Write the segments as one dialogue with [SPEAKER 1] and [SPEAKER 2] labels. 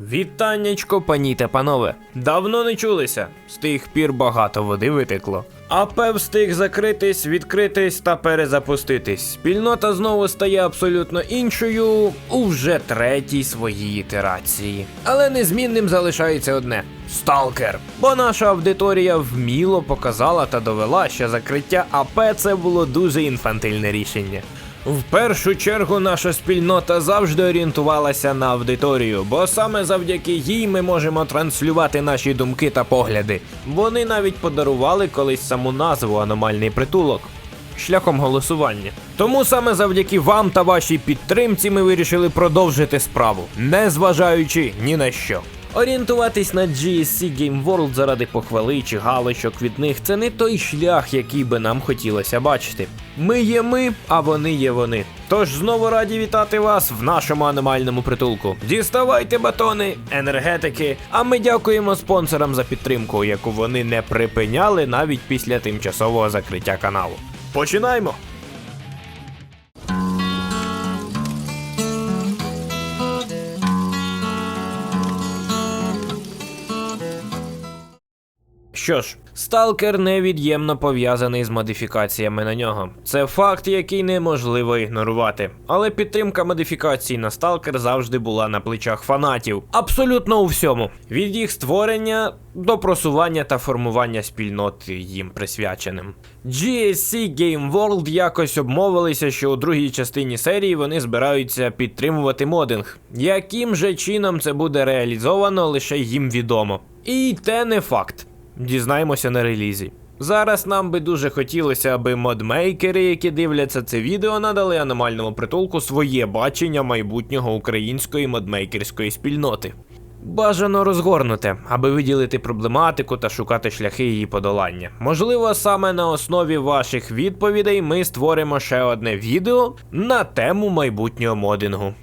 [SPEAKER 1] Вітаннячко, пані та панове. Давно не чулися. З тих пір багато води витекло. АП встиг закритись, відкритись та перезапуститись. Спільнота знову стає абсолютно іншою у вже третій своїй ітерації. Але незмінним залишається одне сталкер. Бо наша аудиторія вміло показала та довела, що закриття АП це було дуже інфантильне рішення. В першу чергу наша спільнота завжди орієнтувалася на аудиторію, бо саме завдяки їй ми можемо транслювати наші думки та погляди. Вони навіть подарували колись саму назву аномальний притулок. Шляхом голосування. Тому саме завдяки вам та вашій підтримці ми вирішили продовжити справу, не зважаючи ні на що. Орієнтуватись на GSC Game World заради похвали чи галочок від них це не той шлях, який би нам хотілося бачити. Ми є ми, а вони є вони. Тож знову раді вітати вас в нашому аномальному притулку. Діставайте батони, енергетики. А ми дякуємо спонсорам за підтримку, яку вони не припиняли навіть після тимчасового закриття каналу. Починаємо! Що ж, сталкер невід'ємно пов'язаний з модифікаціями на нього. Це факт, який неможливо ігнорувати. Але підтримка модифікацій на сталкер завжди була на плечах фанатів. Абсолютно у всьому. Від їх створення до просування та формування спільноти їм присвяченим. GSC Game World якось обмовилися, що у другій частині серії вони збираються підтримувати модинг. Яким же чином це буде реалізовано, лише їм відомо. І те не факт. Дізнаємося на релізі. Зараз нам би дуже хотілося, аби модмейкери, які дивляться це відео, надали аномальному притулку своє бачення майбутнього української модмейкерської спільноти. Бажано розгорнуте, аби виділити проблематику та шукати шляхи її подолання. Можливо, саме на основі ваших відповідей ми створимо ще одне відео на тему майбутнього модингу.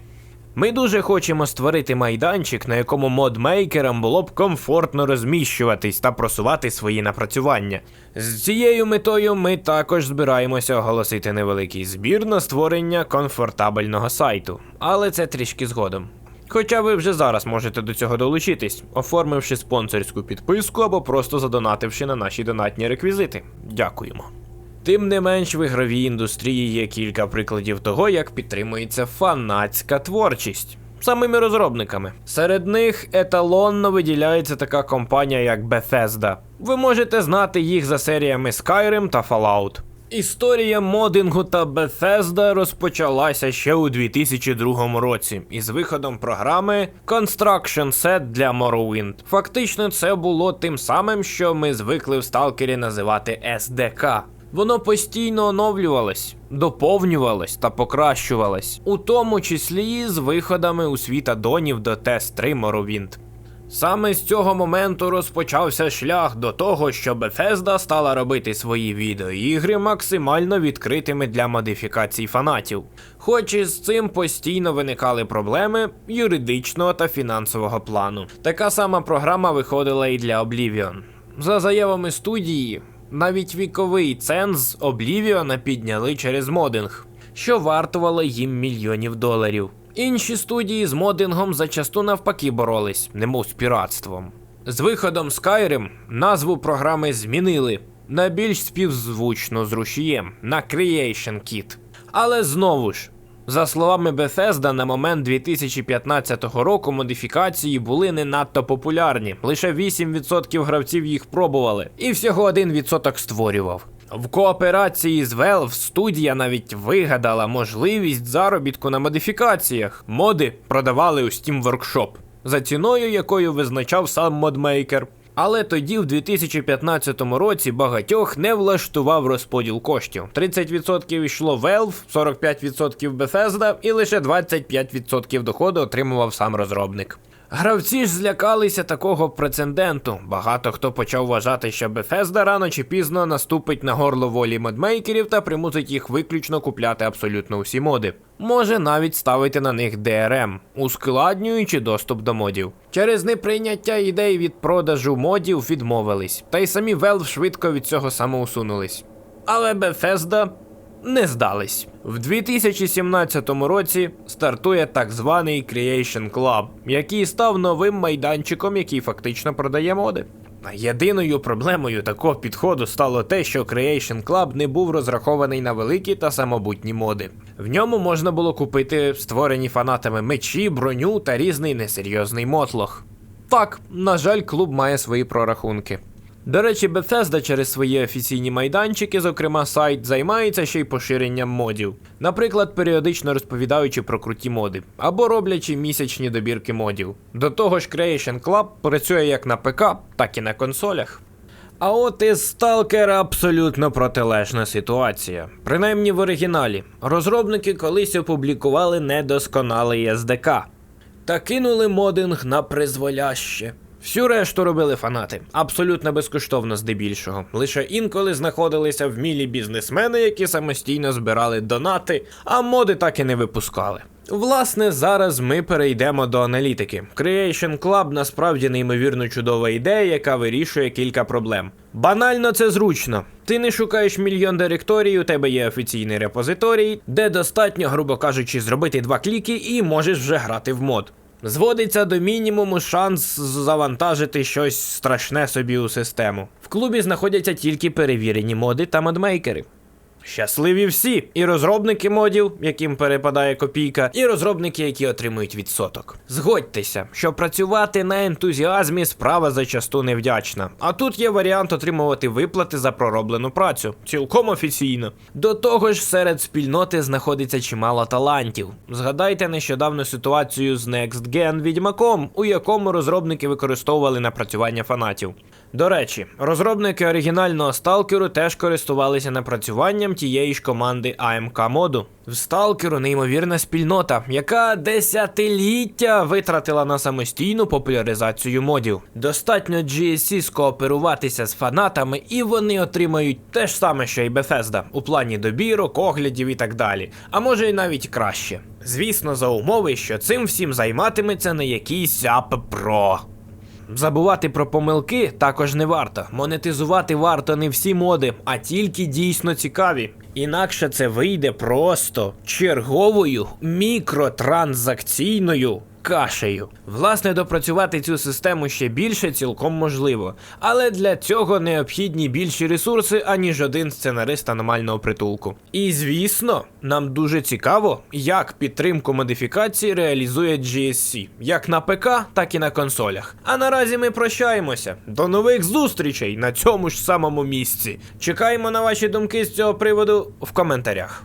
[SPEAKER 1] Ми дуже хочемо створити майданчик, на якому модмейкерам було б комфортно розміщуватись та просувати свої напрацювання. З цією метою ми також збираємося оголосити невеликий збір на створення комфортабельного сайту, але це трішки згодом. Хоча ви вже зараз можете до цього долучитись, оформивши спонсорську підписку або просто задонативши на наші донатні реквізити. Дякуємо. Тим не менш, в ігровій індустрії є кілька прикладів того, як підтримується фанатська творчість. Самими розробниками. Серед них еталонно виділяється така компанія, як Bethesda. Ви можете знати їх за серіями Skyrim та Fallout. Історія модингу та Bethesda розпочалася ще у 2002 році із виходом програми Construction Set для Morrowind. Фактично, це було тим самим, що ми звикли в сталкері називати SDK. Воно постійно оновлювалось, доповнювалось та покращувалось, у тому числі з виходами у світ аддонів до Тест 3 Morrowind. Саме з цього моменту розпочався шлях до того, що Bethesda стала робити свої відеоігри максимально відкритими для модифікацій фанатів. Хоч і з цим постійно виникали проблеми юридичного та фінансового плану. Така сама програма виходила і для Oblivion. За заявами студії, навіть віковий ценз Oblivion підняли через модинг, що вартувало їм мільйонів доларів. Інші студії з модингом зачасту навпаки боролись, немов з піратством. З виходом Skyrim назву програми змінили на більш співзвучну з рушієм на Creation Kit. Але знову ж, за словами Bethesda, на момент 2015 року модифікації були не надто популярні. Лише 8% гравців їх пробували, і всього 1% створював. В кооперації з Valve студія навіть вигадала можливість заробітку на модифікаціях. Моди продавали у Steam Workshop за ціною, якою визначав сам модмейкер. Але тоді, в 2015 році, багатьох не влаштував розподіл коштів. 30% йшло Valve, 45% Bethesda і лише 25% доходу отримував сам розробник. Гравці ж злякалися такого прецеденту. Багато хто почав вважати, що Bethesda рано чи пізно наступить на горло волі модмейкерів та примусить їх виключно купляти абсолютно усі моди. Може навіть ставити на них DRM, ускладнюючи доступ до модів. Через неприйняття ідей від продажу модів відмовились, та й самі Valve швидко від цього самоусунулись. Але Bethesda не здались. В 2017 році стартує так званий Creation Club, який став новим майданчиком, який фактично продає моди. Єдиною проблемою такого підходу стало те, що Creation Club не був розрахований на великі та самобутні моди. В ньому можна було купити створені фанатами мечі, броню та різний несерйозний мотлох. Так, на жаль, клуб має свої прорахунки. До речі, Bethesda через свої офіційні майданчики, зокрема сайт, займається ще й поширенням модів. Наприклад, періодично розповідаючи про круті моди, або роблячи місячні добірки модів. До того ж, Creation Club працює як на ПК, так і на консолях. А от із Stalker абсолютно протилежна ситуація. Принаймні в оригіналі. Розробники колись опублікували недосконалий SDK та кинули модинг на призволяще. Всю решту робили фанати, абсолютно безкоштовно здебільшого. Лише інколи знаходилися вмілі бізнесмени, які самостійно збирали донати, а моди так і не випускали. Власне, зараз ми перейдемо до аналітики. Creation Club насправді неймовірно чудова ідея, яка вирішує кілька проблем. Банально це зручно. Ти не шукаєш мільйон директорій, у тебе є офіційний репозиторій, де достатньо, грубо кажучи, зробити два кліки і можеш вже грати в мод. Зводиться до мінімуму шанс завантажити щось страшне собі у систему. В клубі знаходяться тільки перевірені моди та модмейкери. Щасливі всі, і розробники модів, яким перепадає копійка, і розробники, які отримують відсоток. Згодьтеся, що працювати на ентузіазмі справа зачасту невдячна. А тут є варіант отримувати виплати за пророблену працю, цілком офіційно. До того ж, серед спільноти знаходиться чимало талантів. Згадайте нещодавну ситуацію з Next Gen Відьмаком, у якому розробники використовували напрацювання фанатів. До речі, розробники оригінального сталкеру теж користувалися напрацюванням тієї ж команди AMK моду. В сталкеру неймовірна спільнота, яка десятиліття витратила на самостійну популяризацію модів. Достатньо GSC скооперуватися з фанатами, і вони отримають те ж саме, що й Bethesda, у плані добірок, оглядів і так далі. А може й навіть краще. Звісно, за умови, що цим всім займатиметься не якийсь Pro. Забувати про помилки також не варто. Монетизувати варто не всі моди, а тільки дійсно цікаві. Інакше це вийде просто черговою мікротранзакційною кашею. Власне, допрацювати цю систему ще більше цілком можливо, але для цього необхідні більші ресурси, аніж один сценарист аномального притулку. І звісно, нам дуже цікаво, як підтримку модифікації реалізує GSC, як на ПК, так і на консолях. А наразі ми прощаємося. До нових зустрічей на цьому ж самому місці. Чекаємо на ваші думки з цього приводу в коментарях.